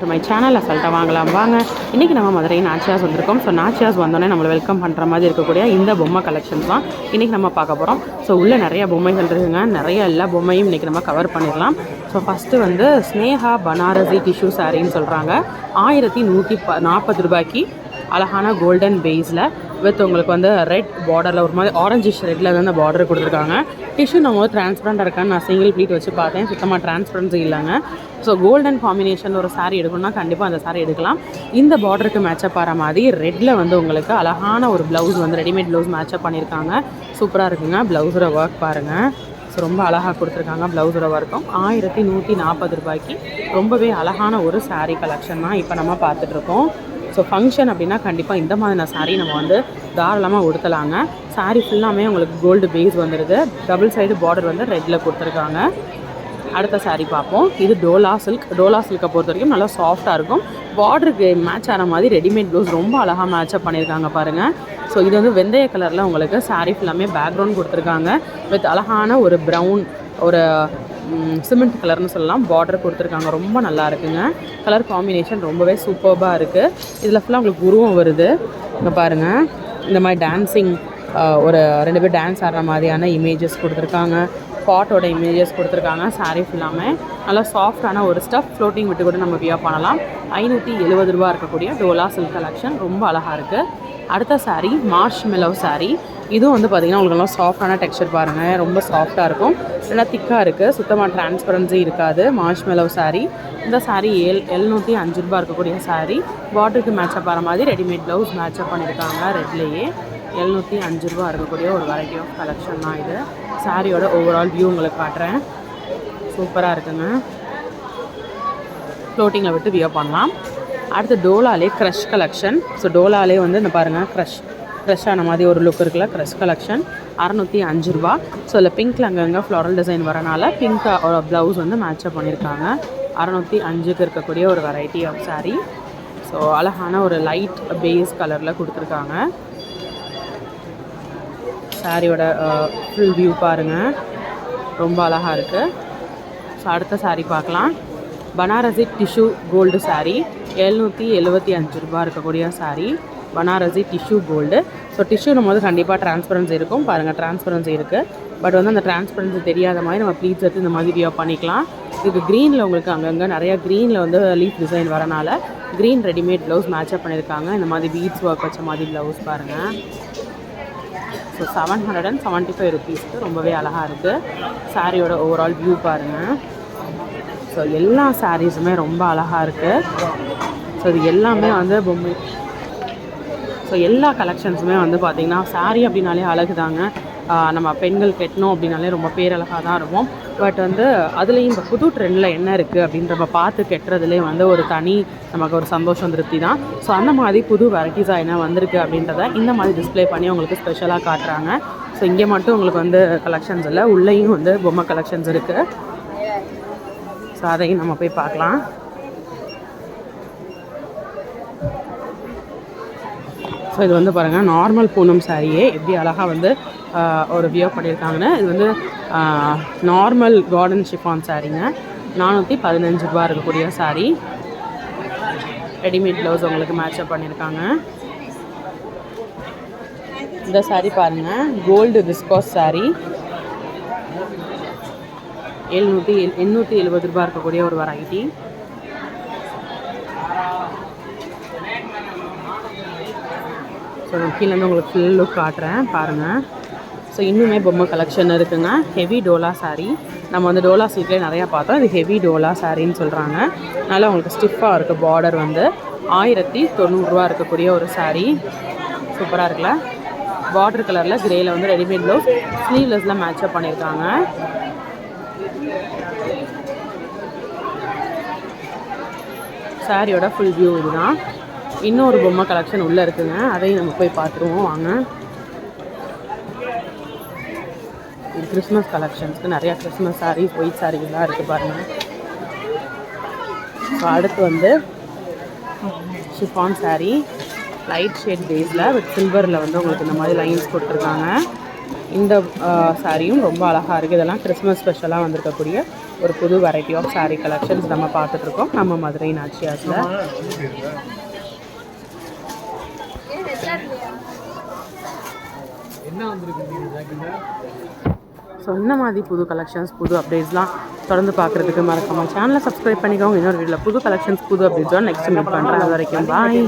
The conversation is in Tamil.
டு மை சேனல் அசல்ட்டாக வாங்கலாம். வாங்க இன்றைக்கி நம்ம மதுரை நாச்சியாஸ் வந்திருக்கோம். ஸோ நாச்சியாஸ் வந்தோடனே நம்மளை வெல்கம் பண்ணுற மாதிரி இருக்கக்கூடிய இந்த பொம்மை கலெக்ஷன்ஸ் தான் இன்றைக்கி நம்ம பார்க்க போகிறோம் ஸோ உள்ளே நிறைய பொம்மைகள் இருக்குங்க. நிறைய எல்லா பொம்மையும் இன்றைக்கி நம்ம கவர் பண்ணிடலாம். ஸோ ஃபஸ்ட்டு வந்து ஸ்னேஹா பனாரசி டிஷ்யூ சாரின்னு சொல்கிறாங்க ஆயிரத்தி நூற்றி ப நாற்பது ரூபாய்க்கு அழகான கோல்டன் பேஸில் வித் உங்களுக்கு வந்து ரெட் பார்டரில் ஒரு மாதிரி ஆரஞ்சிஷ் ரெட்டில் வந்து அந்த பார்டர் கொடுத்துருக்காங்க. டிஷ்யூ நம்ம வந்து டிரான்ஸ்பரண்டாக இருக்கான்னு நான் சிங்கிள் ப்ளீட் வச்சு பார்த்தேன். சுத்தமாக டிரான்ஸ்பரன்சி இல்லைங்க. ஸோ கோல்டன் காம்பினேஷன் ஒரு சாரீ எடுக்கணும்னா கண்டிப்பாக அந்த சாரீ எடுக்கலாம். இந்த பார்டருக்கு மேட்சப் ஆகிற மாதிரி ரெட்டில் வந்து உங்களுக்கு அழகான ஒரு ப்ளவுஸ் வந்து ரெடிமேட் ப்ளவுஸ் மேட்சப் பண்ணியிருக்காங்க. சூப்பராக இருக்குங்க. ப்ளவுஸோட ஒர்க் பாருங்கள் ஸோ ரொம்ப அழகாக கொடுத்துருக்காங்க ப்ளவுஸோட ஒர்க்கும் ஆயிரத்தி நூற்றி நாற்பது ரூபாய்க்கு ரொம்பவே அழகான ஒரு சாரீ கலெக்ஷன் தான் இப்போ நம்ம பார்த்துட்ருக்கோம் ஸோ ஃபங்க்ஷன் அப்படின்னா கண்டிப்பாக இந்த மாதிரியான சாரீ நம்ம வந்து தாராளமாக உடுத்தலாங்க. சாரீ ஃபுல்லாமே உங்களுக்கு கோல்டு பேஸ் வந்துடுது டபுள் சைடு பார்டர் வந்து ரெட்டில் கொடுத்துருக்காங்க. அடுத்த saree பார்ப்போம். இது டோலா சில்க் டோலா சில்கை பொறுத்த வரைக்கும் நல்லா சாஃப்டாக இருக்கும். பார்டருக்கு மேட்ச் ஆன மாதிரி ரெடிமேட் ப்ளவுஸ் ரொம்ப அழகாக மேட்சப் பண்ணியிருக்காங்க பாருங்கள் ஸோ இது வந்து வெந்தய கலரில் உங்களுக்கு saree ஃபுல்லாமே பேக்ரவுண்ட் கொடுத்துருக்காங்க. வித் அழகான ஒரு ப்ரௌன் ஒரு சிமெண்ட் கலர்னு சொல்லலாம். பார்டர் கொடுத்துருக்காங்க. ரொம்ப நல்லா இருக்குங்க. கலர் காம்பினேஷன் ரொம்பவே சூப்பர்பாக இருக்குது இதில் ஃபுல்லாக உங்களுக்கு உருவம் வருது. இங்கே பாருங்கள் இந்த மாதிரி டான்ஸிங் ஒரு ரெண்டு பேர் டான்ஸ் ஆடுற மாதிரியான இமேஜஸ் கொடுத்துருக்காங்க. பாட்டோட இமேஜஸ் கொடுத்துருக்காங்க saree ஃபுல்லாமே நல்லா சாஃப்டான ஒரு ஸ்டஃப் ஃப்ளோட்டிங் விட்டு கூட நம்ம வியா பண்ணலாம். ஐநூற்றி எழுபது ரூபா இருக்கக்கூடிய டோலா சில்க் கலெக்ஷன் ரொம்ப அழகாக இருக்குது அடுத்த சாரீ மார்ஷ் மெலவ் சாரீ இதுவும் வந்து பார்த்திங்கன்னா உங்களுக்கு நல்லா சாஃப்டான டெக்ஸ்சர் பாருங்கள் ரொம்ப சாஃப்டாக இருக்கும். நல்லா திக்காக இருக்குது சுத்தமாக டிரான்ஸ்பரன்சி இருக்காது. மார்ஷ் மெலவ் சாரீ இந்த சாரீ ஏழ் எழுநூற்றி அஞ்சு ரூபா இருக்கக்கூடிய சாரீ பார்டருக்கு மேட்சப் ஆகிற மாதிரி ரெடிமேட் ப்ளவுஸ் மேட்சப் பண்ணியிருக்காங்க ரெட்லேயே எழுநூற்றி அஞ்சு ரூபா இருக்கக்கூடிய ஒரு வெரைட்டி ஆஃப் கலெக்ஷன் தான் இது. சாரியோட ஓவரால் வியூ உங்களுக்கு காட்டுறேன். சூப்பராக இருக்குங்க. ஃப்ளோட்டிங்கில் விட்டு வியூ பண்ணலாம். அடுத்து டோலாலே க்ரஷ் கலெக்ஷன் ஸோ டோலாலே வந்து இந்த பாருங்கள் க்ரஷ் ஃப்ரெஷ் ஆன மாதிரி ஒரு லுக் இருக்குல்ல ட்ரெஸ் கலெக்ஷன் அறநூற்றி அஞ்சு ரூபா. ஸோ இல்லை பிங்க்கில் அங்கங்கே ஃப்ளாரல் டிசைன் வரனால பிங்க் ப்ளவுஸ் வந்து மேட்சப் பண்ணியிருக்காங்க அறநூற்றி அஞ்சுக்கு இருக்கக்கூடிய ஒரு வெரைட்டி ஆஃப் சாரீ ஸோ அழகான ஒரு லைட் பேஸ் கலரில் கொடுத்துருக்காங்க. சாரியோட ஃபுல் வியூ பாருங்கள் ரொம்ப அழகாக இருக்குது ஸோ அடுத்த சாரீ பார்க்கலாம். பனாரசி டிஷ்யூ கோல்டு சாரீ எழுநூற்றி எழுபத்தி அஞ்சு ரூபா இருக்கக்கூடிய sari Banarasi tissue gold so டிஷ்யூனும் நம்ம வந்து கண்டிப்பாக டிரான்ஸ்பரன்சி இருக்கும். பாருங்கள் டிரான்ஸ்பரன்சி இருக்குது பட் வந்து அந்த டிரான்ஸ்பரன்சி தெரியாத மாதிரி நம்ம ப்ளீட்ஸ் எடுத்து இந்த மாதிரி வியோ பண்ணிக்கலாம். இதுக்கு க்ரீனில் உங்களுக்கு அங்கங்கே நிறையா க்ரீனில் வந்து லீஃப் டிசைன் வரனால green readymade blouse match up பண்ணியிருக்காங்க. இந்த மாதிரி பீட்ஸ் ஒர்க் வச்ச மாதிரி ப்ளவுஸ் பாருங்கள் so seven hundred and seventy five ருபீஸ்க்கு ரொம்பவே அழகாக இருக்குது சாரியோட ஓவரால் வியூ பாருங்கள் ஸோ எல்லா சாரீஸுமே ரொம்ப அழகாக இருக்குது ஸோ இது எல்லாமே வந்து பொம்மை ஸோ எல்லா கலெக்ஷன்ஸுமே வந்து பார்த்திங்கன்னா சாரீ அப்படின்னாலே அழகு தாங்க நம்ம பெண்கள் கெட்டணும் அப்படின்னாலே ரொம்ப பேரழகாக தான் இருக்கும். பட் வந்து அதுலேயும் இந்த புது ட்ரெண்டில் என்ன இருக்குது அப்படின்ற நம்ம பார்த்து கெட்டுறதுலேயே வந்து ஒரு தனி நமக்கு ஒரு சந்தோஷம் திருப்தி தான். ஸோ அந்த மாதிரி புது வெரைட்டிஸாக என்ன வந்திருக்கு அப்படின்றத இந்த மாதிரி டிஸ்ப்ளே பண்ணி உங்களுக்கு ஸ்பெஷலாக காட்டுறாங்க. ஸோ இங்கே மட்டும் உங்களுக்கு வந்து கலெக்ஷன்ஸ் இல்லை. உள்ளேயும் வந்து பொம்மை கலெக்ஷன்ஸ் இருக்குது ஸோ அதையும் நம்ம போய் பார்க்கலாம். ஸோ இது வந்து பாருங்கள் நார்மல் பூனம் சாரியே எப்படி அழகாக வந்து ஒரு வியூ பண்ணியிருக்காங்கன்னு. இது வந்து நார்மல் கார்டன் ஷிஃபான் சாரீங்க. நானூற்றி பதினஞ்சு ரூபா இருக்கக்கூடிய சாரீ. ரெடிமேட் ப்ளவுஸ் உங்களுக்கு மேட்சப் பண்ணியிருக்காங்க. இந்த சாரீ பாருங்கள் கோல்டு விஸ்காஸ் சாரீ. எழுநூற்றி எண்ணூற்றி எழுபது ரூபா இருக்கக்கூடிய ஒரு வெரைட்டி ஸோ கீழேருந்து உங்களுக்கு ஃபுல் லுக் காட்டுறேன் பாருங்கள் ஸோ இன்னுமே பொம்மை கலெக்ஷன் இருக்குங்க. ஹெவி டோலா சாரீ நம்ம வந்து டோலா சீட்லேயே நிறையா பார்த்தோம். இது ஹெவி டோலா சாரின்னு சொல்கிறாங்க அதனால் உங்களுக்கு ஸ்டிஃபாக இருக்குது பார்டர் வந்து. ஆயிரத்தி தொண்ணூறுரூவா இருக்கக்கூடிய ஒரு சாரீ சூப்பராக இருக்குல்ல? பார்டர் கலரில் கிரேயில் வந்து ரெடிமேட் ப்ளவுஸ் ஸ்லீவ்லெஸ்லாம் மேட்சப் பண்ணியிருக்காங்க. சாரியோட ஃபுல் வியூ இதுதான். இன்னொரு பொம்மை கலெக்ஷன் உள்ளே இருக்குங்க. அதையும் நம்ம போய் பார்த்துருவோம். வாங்க. இது கிறிஸ்மஸ் கலெக்ஷன்ஸ்க்கு நிறையா கிறிஸ்மஸ் சாரீஸ் ஒயிட் சாரீஸ்லாம் இருக்குது பாருங்கள் ஸோ அடுத்து வந்து ஷிஃபான் saree லைட் ஷேட் பேஸில் வித் சில்வரில் வந்து உங்களுக்கு இந்த மாதிரி லைன்ஸ் கொடுத்துருக்காங்க. இந்த சாரியும் ரொம்ப அழகாக இருக்குது இதெல்லாம் கிறிஸ்மஸ் ஸ்பெஷலாக வந்திருக்கக்கூடிய ஒரு புது வெரைட்டி ஆஃப் saree கலெக்ஷன்ஸ் நம்ம பார்த்துட்ருக்கோம் நம்ம மதுரை நாச்சியாஸில் சொன்ன மாதிரி புது கலெக்ஷன்ஸ் புது அப்டேட்ஸ்லாம் தொடர்ந்து பார்க்குறதுக்கு மறக்காமல் சேனலை சப்ஸ்கிரைப் பண்ணிக்கோங்க. இன்னொரு வீடியோவில் புது கலெக்ஷன்ஸ் புது அப்டேட்ஸோட நெக்ஸ்ட் மீட் பண்ணுறேன் அது வரைக்கும் பாய்